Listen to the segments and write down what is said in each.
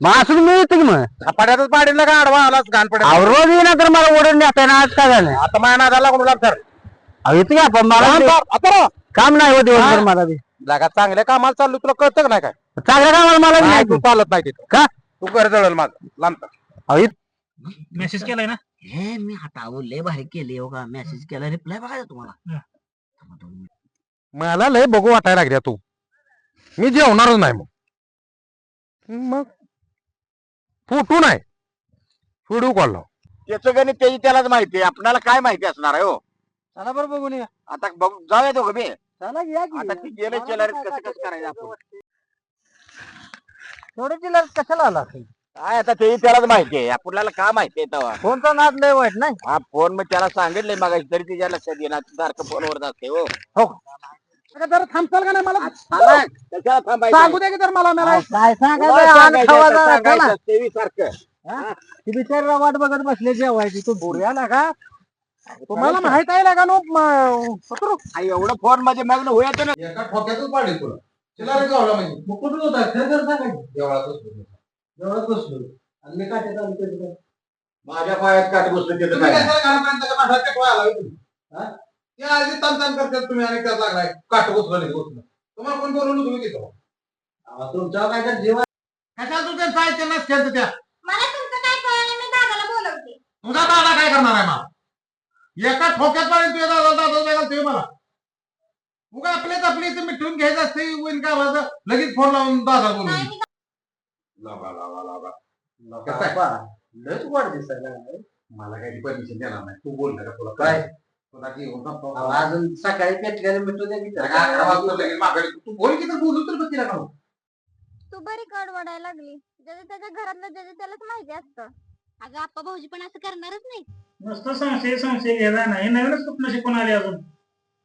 मग असं मी येतो की मग? झपाट्यातच पाडीला का आडवा आलाच घाण अहो, रोज येईना तर मला ओढून नेता ना आज काय झालं? आता माझ्या नादाला लागून लागतात अहो, येतो की आपण मला ते- काम नाही होत दिवसभर मला बी लागा चांगल्या कामाला चाललो तुला कळतं का नाही काय? चांगल्या कामाला मला बी नाही, नाही. तू चालत नाही तिथं. का? तू घर जळल माझं. लांबता अहो, इत- मेसेज केलाय ना? हे मी हटावं लय भारी केले हो का? मेसेज केला रिप्लाय बघायचा तुम्हाला. हा. थांबा. मला लय बघू वाटायला लागल्या तू. मी जेवणारच नाही मग. मग फुटू नाही व्हिडिओ कॉल त्याचं गणित त्याची त्यालाच माहिती आहे. आपल्याला काय माहिती असणार आहे हो? चला बरं बघून या. आता बघ जाऊया दोघं बे. चला की या की. आता ती गेले मला चेलार काय कसं कसं? करायचं आपण? थोडं चिल्लर कशाला आला काय आता ते त्यालाच माहिती आहे. आपल्याला काय माहिती आहे तेव्हा? फोनचा नाद लय वाईट नाही? हा फोन मग त्याला सांगितलंय मग तरी तिच्या लक्षात येणार सारखं फोनवर असते हो. जरा थांबताल का नाही मला? थांबायचं दे की मला मला काय सांगायचं? सारखं ती बिचारीला वाट बघत बसले जेवायची. तू बोर्या का तुम्हाला माहीत आहे का नो पत्रू आ, एवढं फोनमध्ये मग्न होईल ना. एका ठोक्यातच पाडली तुला. तिला रे गावला म्हणजे. मग कुठून होता खरं खरं सांगायचं देवळात बसलो देवळात बसलो. आणि मी काटे चालू केलं माझ्या पायात काट बसलं तुम्ही काय? कशाला घालून? हा? ते आधी ताण ताण करतात तुम्ही आणि त्यात लागलाय. काट उचलं नाही उचलं तुम्हाला कोण बोलवलं तुम्ही अहो, तुमच्यावर काय तर जीवन कशाला तू त्यांचं आहे त्यांनाच खेळतं त्या मला तुमचं काय कळलं मी दादाला बोलवते. तुझा दादा काय करणार आहे मला? एका ठोक्यात पाडेल तुझ्या दादा दादा काय घालतोय मला? उगा आपल्याच आपली इथं मिठून घ्यायचं असते होईन का माझं लगेच फोन लावून दादा बोलून लावा लावा लावा लयच वाढ दिसायला. मला काही परमिशन देणार नाही. तू बोल का तुला काय. अजून सकाळी पेटलेलं की लगेच माघारी. तू बोल की तर बोलू तर बघ तिला का तू बरी कड वडायला लागली. ज्याच्या त्याच्या घरातलं ज्याच्या त्यालाच माहिती असतं. अगं आप्पा भाऊजी पण असं करणारच नाही नुसतं संशय संशय घ्यायचा नाही. नवीनच स्वप्न शिकून आले अजून?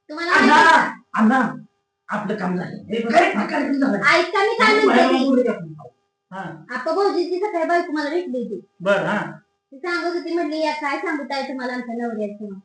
तुम्हाला अण्णा माहिती- अण्णा आपलं काम झालं. हे काय कार्यक्रम झालं? ऐका मी काय बाहेर म्हणते जाऊन बोलू की आपण? हा. आप्पा भाऊजीची सकाळी बायको मला भेटली होती. बर हा. ती सांगत होती म्हटली या काय सांगू ताई तुम्हाला आमच्या नवऱ्याचं